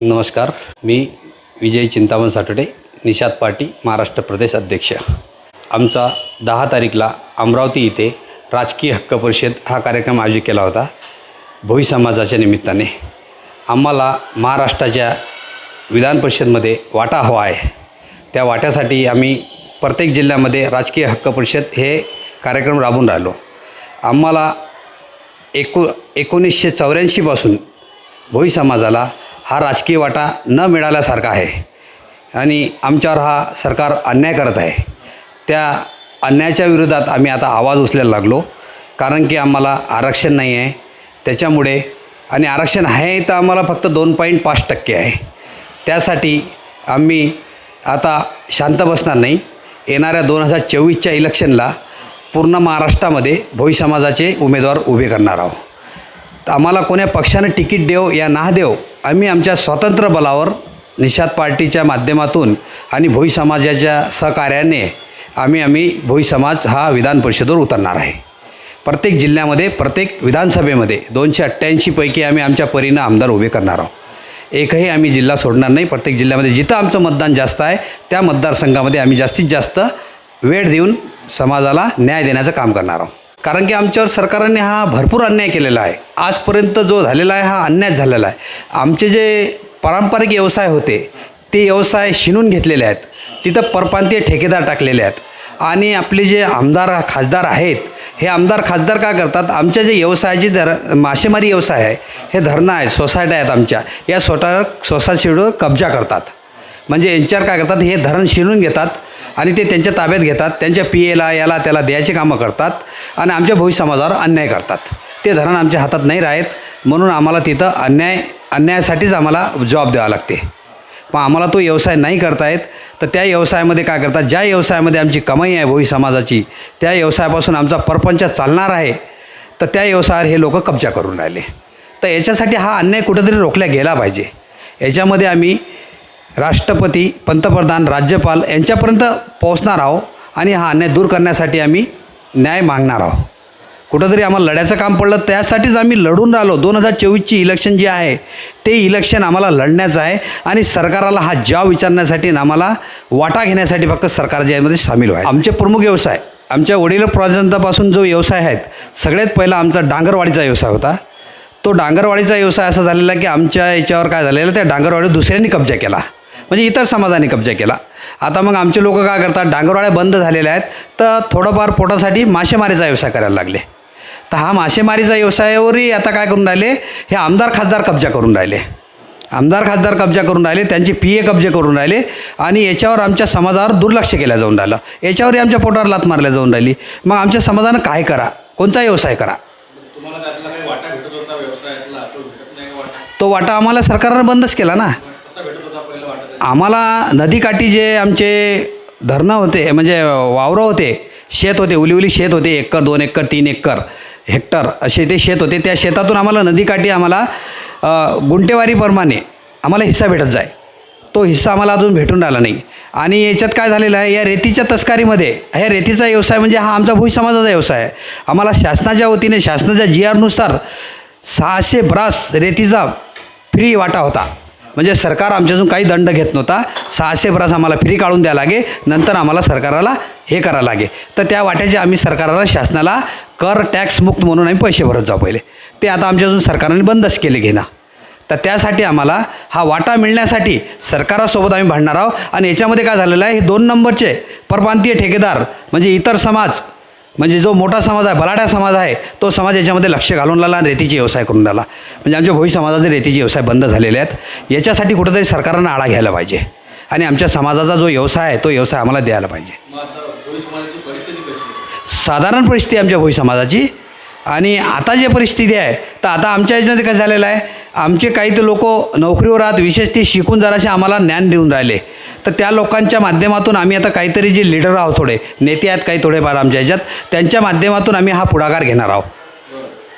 नमस्कार मी विजय चिंतामण साठोडे निषाद पाटी महाराष्ट्र प्रदेश अध्यक्ष. आमचा दहा तारीखला अमरावती इथे राजकीय हक्क परिषद हा कार्यक्रम आयोजित केला होता भोई समाजाच्या निमित्ताने. आम्हाला महाराष्ट्राच्या विधान परिषदमध्ये वाटा हवा आहे. त्या वाट्यासाठी आम्ही प्रत्येक जिल्ह्यामध्ये राजकीय हक्क परिषद हे कार्यक्रम राबून राहिलो. आम्हाला एको एकोणीसशे चौऱ्याऐंशीपासून भोई समाजाला हा राजकीय वाटा न मिळाल्यासारखा आहे. आणि आमच्यावर हा सरकार अन्याय करत आहे. त्या अन्यायाच्या विरोधात आम्ही आता आवाज उचलायला लागलो. कारण की आम्हाला आरक्षण नाही आहे. त्याच्यामुळे आणि आरक्षण आहे तर आम्हाला फक्त दोन पॉईंट पाच टक्के आहे. त्यासाठी आम्ही आता शांत बसणार नाही. येणाऱ्या दोन हजार चोवीसच्या इलेक्शनला पूर्ण महाराष्ट्रामध्ये भोई समाजाचे उमेदवार उभे करणार आहोत. तर आम्हाला कोण्या पक्षानं तिकीट देव या ना देव आम्ही आमच्या स्वतंत्र बलावर निषाद पार्टीच्या माध्यमातून आणि भोई समाजाच्या सहकार्याने आम्ही आम्ही भोई समाज हा विधान परिषदेवर उतरणार आहे. प्रत्येक जिल्ह्यामध्ये प्रत्येक विधानसभेमध्ये दोनशे अठ्ठ्याऐंशीपैकी आम्ही आमच्या परीनं आमदार उभे करणार आहोत. एकही आम्ही जिल्हा सोडणार नाही प्रत्येक जिल्ह्यामध्ये जिथं आमचं मतदान जास्त आहे त्या मतदारसंघामध्ये आम्ही जास्तीत जास्त वेळ देऊन समाजाला न्याय देण्याचं काम करणार आहोत. कारण की आमच्यावर सरकारने हा भरपूर अन्याय केलेला आहे. आजपर्यंत जो झालेला आहे हा अन्याय झालेला आहे. आमचे जे पारंपरिक व्यवसाय होते ते व्यवसाय शिनून घेतलेले आहेत. तिथं परप्रांतीय ठेकेदार टाकलेले आहेत. आणि आपले जे आमदार खासदार आहेत हे आमदार खासदार का करतात? आमच्या जे व्यवसायाची धर मासेमारी व्यवसाय आहे हे धरणं आहेत सोसायट्या आहेत आमच्या. या सोटा सोसायटीवर कब्जा करतात. म्हणजे यांच्यावर काय करतात? हे धरण शिरून घेतात. आणि ते त्यांच्या ताब्यात घेतात त्यांच्या पी एला याला त्याला द्यायचे कामं करतात आणि आमच्या भोई समाजावर अन्याय करतात. ते धरण आमच्या हातात नाही राहत म्हणून आम्हाला तिथं अन्याय अन्यायासाठीच आम्हाला जॉब द्यावा लागते. पण आम्हाला तो व्यवसाय नाही करता येत तर त्या व्यवसायामध्ये काय करतात ज्या व्यवसायामध्ये आमची कमाई आहे भोई समाजाची त्या व्यवसायापासून आमचा परपंच चालणार आहे तर त्या व्यवसायावर हे लोक कब्जा करून राहिले. तर याच्यासाठी हा अन्याय कुठंतरी रोखला गेला पाहिजे. याच्यामध्ये आम्ही राष्ट्रपती पंतप्रधान राज्यपाल यांच्यापर्यंत पोहोचणार आहोत आणि हा अन्याय दूर करण्यासाठी आम्ही न्याय मागणार आहोत. कुठंतरी आम्हाला लढायचं काम पडलं त्यासाठीच आम्ही लढून राहिलो. दोन हजार चोवीसची इलेक्शन जे आहे ते इलेक्शन आम्हाला लढण्याचं आहे आणि सरकाराला हा जाव विचारण्यासाठी आणि आम्हाला वाटा घेण्यासाठी फक्त सरकारच्या यामध्ये सामील व्हायचं. आमचे प्रमुख व्यवसाय आमच्या वडील प्राजंतापासून जो व्यवसाय आहेत सगळ्यात पहिला आमचा डांगरवाडीचा व्यवसाय होता. तो डांगरवाडीचा व्यवसाय असा झालेला की आमच्या याच्यावर काय झालेलं त्या डांगरवाडीवर दुसऱ्यांनी कब्जा केला. म्हणजे इतर समाजाने कब्जा केला. आता मग आमचे लोक काय करतात डांगरवाड्या बंद झालेल्या आहेत तर थोडंफार पोटासाठी मासेमारीचा व्यवसाय करायला लागले. तर हा मासेमारीचा व्यवसायावरही आता काय करून राहिले हे आमदार खासदार कब्जा करून राहिले. आमदार खासदार कब्जा करून राहिले त्यांचे पी ए कब्जे करून राहिले आणि याच्यावर आमच्या समाजावर दुर्लक्ष केलं जाऊन राहिलं. याच्यावरही आमच्या पोटावर लात मारल्या जाऊन राहिली. मग आमच्या समाजानं काय करा? कोणता व्यवसाय करा? तो वाटा आम्हाला सरकारनं बंदच केला ना. आम्हाला नदीकाठी जे आमचे धरणं होते म्हणजे वावरं होते शेत होते उलीउली शेत होते एकर दोन एकर तीन एकर हेक्टर असे ते शेत होते. त्या शेतातून आम्हाला नदीकाठी आम्हाला गुंटेवारीप्रमाणे आम्हाला हिस्सा भेटत जाय. तो हिस्सा आम्हाला अजून भेटून राहिला नाही. आणि याच्यात काय झालेलं आहे या रेतीच्या तस्करीमध्ये ह्या रेतीचा व्यवसाय म्हणजे हा आमचा भोई समाजाचा व्यवसाय आहे. आम्हाला शासनाच्या वतीने शासनाच्या जी आरनुसार सहाशे ब्रास रेतीचा फ्री वाटा होता. म्हणजे सरकार आमच्यातून काही दंड घेत नव्हता. सहाशे ब्रास आम्हाला फ्री काढून द्यावं लागे. नंतर आम्हाला सरकाराला हे करावं लागे. तर त्या वाट्याचे आम्ही सरकाराला शासनाला कर टॅक्स मुक्त म्हणून आम्ही पैसे भरत जाऊ पहिले. ते आता आमच्यातून सरकारने बंदच केले घेणं. तर त्यासाठी आम्हाला हा वाटा मिळण्यासाठी सरकारासोबत आम्ही भांडणार आहोत. आणि याच्यामध्ये काय झालेलं आहे? हे दोन नंबरचे परप्रांतीय ठेकेदार म्हणजे इतर समाज म्हणजे जो मोठा समाज आहे बलाढ्या समाज आहे तो समाज याच्यामध्ये लक्ष घालून राहिला आणि रेतीचे व्यवसाय करून राहिला म्हणजे आमच्या भोई समाजाचे रेतीचे व्यवसाय बंद झालेले आहेत. याच्यासाठी कुठंतरी सरकारनं आळा घ्यायला पाहिजे. आणि आमच्या समाजाचा जो व्यवसाय आहे तो व्यवसाय आम्हाला द्यायला पाहिजे? साधारण परिस्थिती आमच्या भोई समाजाची आणि आता जे परिस्थिती आहे तर आता आमच्या याच्यामध्ये कसं झालेलं आहे आमचे काही तर लोक नोकरीवर आहात विशेष ते शिकून जरासे आम्हाला ज्ञान देऊन राहिले. तर त्या लोकांच्या माध्यमातून आम्ही आता काहीतरी जे लीडर आहोत थोडे नेते आहेत काही थोडेफार आमच्या ह्याच्यात त्यांच्या माध्यमातून आम्ही हा पुढाकार घेणार आहोत.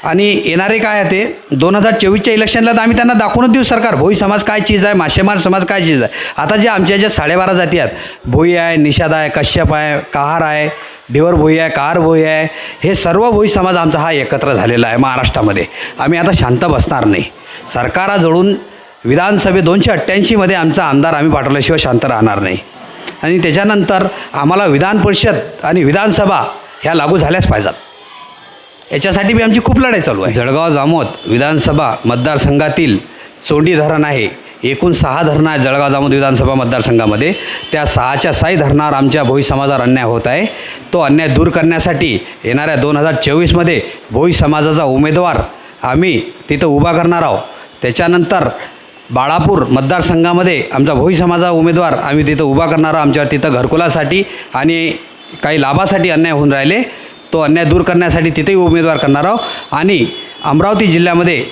आणि येणारे काय आहे ते दोन हजार चोवीसच्या इलेक्शनला तर आम्ही त्यांना दाखवूनच देऊ सरकार भोई समाज काय चीज आहे मासेमार समाज काय चीज आहे. आता जे आमच्या याच्यात साडेबारा जाती आहेत भोई आहे निषाद आहे कश्यप आहे कहार आहे ढिवर भोई आहे कार भोई आहे हे सर्व भोई समाज आमचा हा एकत्र झालेला आहे महाराष्ट्रामध्ये. आम्ही आता शांत बसणार नाही. सरकाराजवळून विधानसभे दोनशे अठ्ठ्याऐंशीमध्ये आमचा आमदार आम्ही पाठवल्याशिवाय शांत राहणार नाही. आणि त्याच्यानंतर आम्हाला विधान परिषद आणि विधानसभा ह्या लागू झाल्याच पाहिजेत. याच्यासाठी बी आमची खूप लढाई चालू आहे. जळगाव जामोद विधानसभा मतदारसंघातील चोंडी धरण आहे. एकूण सहा धरणं आहेत जळगाव जामोद विधानसभा मतदारसंघामध्ये. त्या सहाच्या साई धरणावर आमच्या भोई समाजावर अन्याय होत आहे. तो अन्याय दूर करण्यासाठी येणाऱ्या दोन हजार चोवीसमध्ये भोई समाजाचा उमेदवार आम्ही तिथं उभा करणार आहोत. त्याच्यानंतर बाळापूर मतदारसंघामध्ये आमचा भोई समाजा उमेदवार आम्ही तिथं उभा करणार आहोत. आमच्यावर तिथं घरकुलासाठी आणि काही लाभासाठी अन्याय होऊन राहिले. तो अन्याय दूर करण्यासाठी तिथेही उमेदवार करणार आहोत. आणि अमरावती जिल्ह्यामध्ये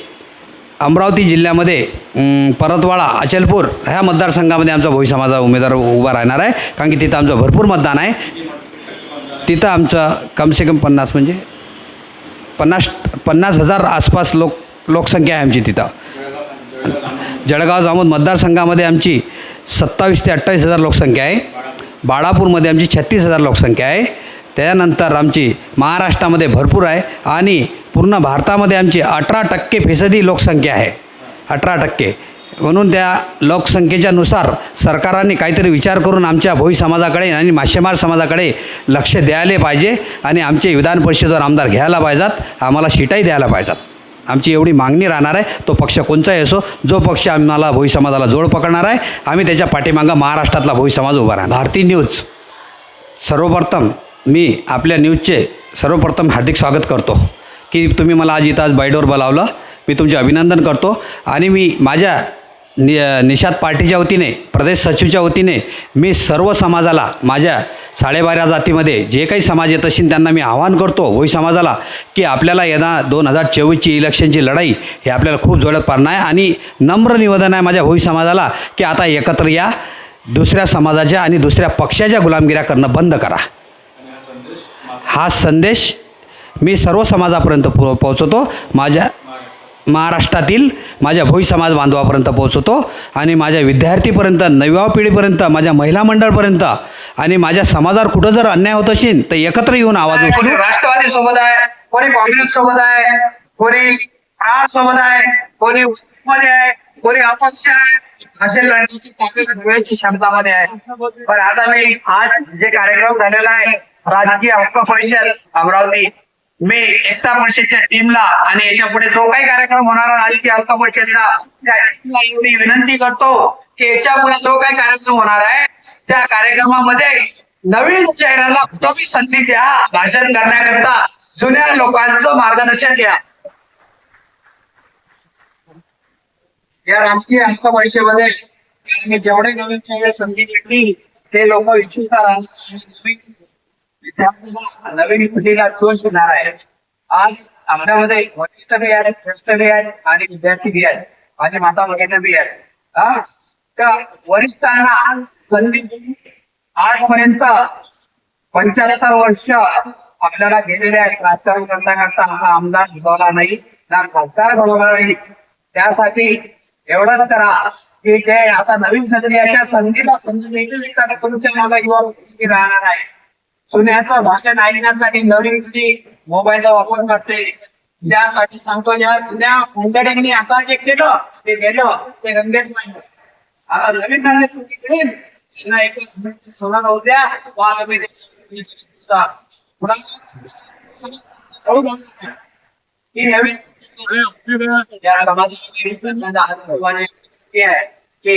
अमरावती जिल्ह्यामध्ये परतवाडा अचलपूर ह्या मतदारसंघामध्ये आमचा भोई समाजा उमेदवार उभा राहणार आहे. कारण की तिथं आमचं भरपूर मतदान आहे. तिथं आमचं कमसे कम पन्नास म्हणजे पन्नास पन्नास हजार आसपास लोक लोकसंख्या आहे आमची तिथं. जळगाव जामोद मतदारसंघामध्ये आमची सत्तावीस ते अठ्ठावीस हजार लोकसंख्या आहे. बाळापूरमध्ये आमची छत्तीस हजार लोकसंख्या आहे. त्यानंतर आमची महाराष्ट्रामध्ये भरपूर आहे. आणि पूर्ण भारतामध्ये आमची अठरा टक्के फेसदी लोकसंख्या आहे. अठरा टक्के. म्हणून त्या लोकसंख्येच्या नुसार सरकारांनी काहीतरी विचार करून आमच्या भोई समाजाकडे आणि मासेमार समाजाकडे लक्ष द्यायला पाहिजे आणि आमचे विधान परिषदेवर आमदार घ्यायला पाहिजेत. आम्हाला शिटाही द्यायला पाहिजेत. आमची एवढी मागणी राहणार आहे. तो पक्ष कोणचाही असो जो पक्ष आम्हाला भोई समाजाला जोड पकडणार आहे आम्ही त्याच्या पाठीमागं महाराष्ट्रातला भोई समाज उभा राहणार. भारती न्यूज. सर्वप्रथम मी आपल्या न्यूजचे सर्वप्रथम हार्दिक स्वागत करतो. की तुम्ही मला आज इथं आज बाईडवर बोलावलं. मी तुमचे अभिनंदन करतो. आणि मी माझ्या नि निषाद पार्टीच्या वतीने प्रदेश सचिवच्या वतीने मी सर्व समाजाला माझ्या साडेबारा जातीमध्ये जे काही समाज येत असेल त्यांना मी आवाहन करतो. होई समाजाला की आपल्याला येणार दोन हजार चोवीसची इलेक्शनची लढाई हे आपल्याला खूप जोरात पाडणं आहे. आणि नम्र निवेदन आहे माझ्या होई समाजाला की आता एकत्र या दुसऱ्या समाजाच्या आणि दुसऱ्या पक्षाच्या गुलामगिऱ्या करणं बंद करा. हा संदेश मी सर्व समाजापर्यंत पो पोहोचवतो माझ्या महाराष्ट्रातील माझ्या भोई समाज बांधवापर्यंत पोहोचवतो आणि माझ्या विद्यार्थीपर्यंत नव्या पिढीपर्यंत माझ्या महिला मंडळपर्यंत आणि माझ्या समाजावर कुठं जर अन्याय होत असेल तर एकत्र येऊन आवाज उचलू. राष्ट्रवादी सोबत आहे कोणी काँग्रेस सोबत आहे कोणी आर सोबत आहे कोणी मध्ये आहे कोणी अपक्ष आहे. असे लढण्याची ताकद सगळ्यांची क्षमतामध्ये आहे. पण आता मी आज जे कार्यक्रम झालेला आहे राजकीय हक्क परिषद अमरावती. मी एकता परिषदच्या टीमला आणि याच्यापुढे जो काही कार्यक्रम होणार राजकीय हक्क परिषदला त्या टीमला एवढी विनंती करतो की याच्यापुढे जो काही कार्यक्रम होणार आहे त्या कार्यक्रमामध्ये नवीन चेहऱ्याला तुम्ही संधी द्या भाषण करण्याकरता जुन्या लोकांचं मार्गदर्शन घ्या. या राजकीय हक्क परिषदेमध्ये जेवढे नवीन चेहरे संधी मिळतील ते लोक इच्छुक नवीन पिढीला जोश देणार आहे. आज आमच्यामध्ये वरिष्ठ बी आहेत ज्येष्ठ बी आहेत आणि विद्यार्थी बी आहेत. माझे माता भगिनी बी आहेत. हा? वरिष्ठांना संधी आजपर्यंत पंच्याहत्तर वर्ष आपल्याला गेलेले आहेत. राजकारण करता हा आमदार घडवला नाही ना खासदार घडवला नाही. त्यासाठी एवढंच करा की जे आता नवीन संधी आहे त्या संधीला संधी मिळते तुमच्या मला युवा राहणार आहे. जुन्याचं भाषण ऐकण्यासाठी नवीन पिढी मोबाईलचा वापर करते त्यासाठी सांगतो ज्या जुन्या मंडळींनी आता जे केलं ते गेलं ते गंगेत नाही आता नवीन नवीन संधी मिळेल त्यांना एकच मिनिट सोडा राहू द्या वाद आम्ही ही नवीन या समाजामध्ये आहे की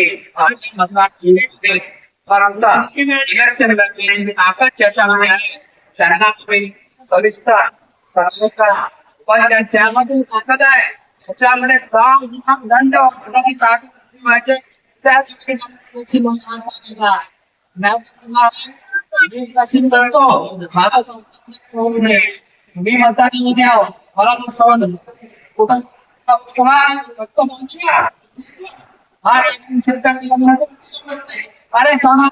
सविस्तर सर्व करा पण ज्याच्यामध्ये ताकद आहे त्याच्यामध्ये काम विभाग दंड पदाची ताकद त्याच मी कशी करतो मला होऊ नये मी आहो कुठं फक्त पोहोचूया हा अरे समाज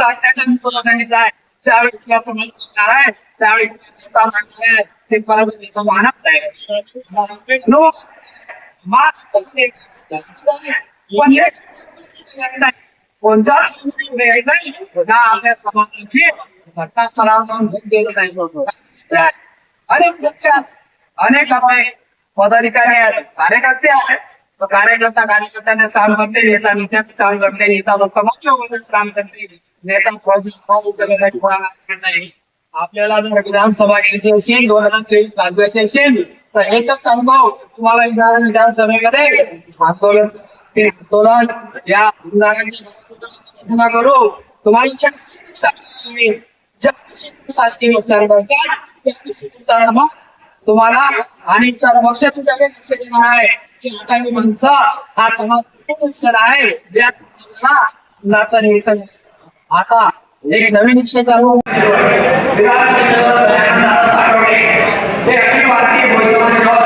अत्याचार तुला आहे. त्यावेळेस तुला समाज करणार आहे. त्यावेळी ते मानत नाही. कोणता वेळ नाही ना आपल्या समाजाची घटनास्थळावर जाऊन भेट देत नाही अनेक पक्ष अनेक आपले पदाधिकारी आहेत कार्यकर्ते आहेत. तो कार्यकर्ता कार्यकर्त्याने काम करते नेता नेत्याच काम करते नेता फक्त काम करते. नेता उचलण्यासाठी कोणाला नाही. आपल्याला जर विधानसभा घ्यायची असेल दोन हजार चोवीस गाजवायची असेल तर एकच सांगतो तुम्हाला विधानसभेमध्ये आंदोलन ते आंदोलन या आमदारांची करू. तुम्हाला शासकीय नुकसान करतात तुम्हाला आणि तर पक्ष तुमच्याकडे लक्ष देणार आहे. की आता हा समाज आहे या आता एक नवीन विषय चालू विधान अखिल भारतीय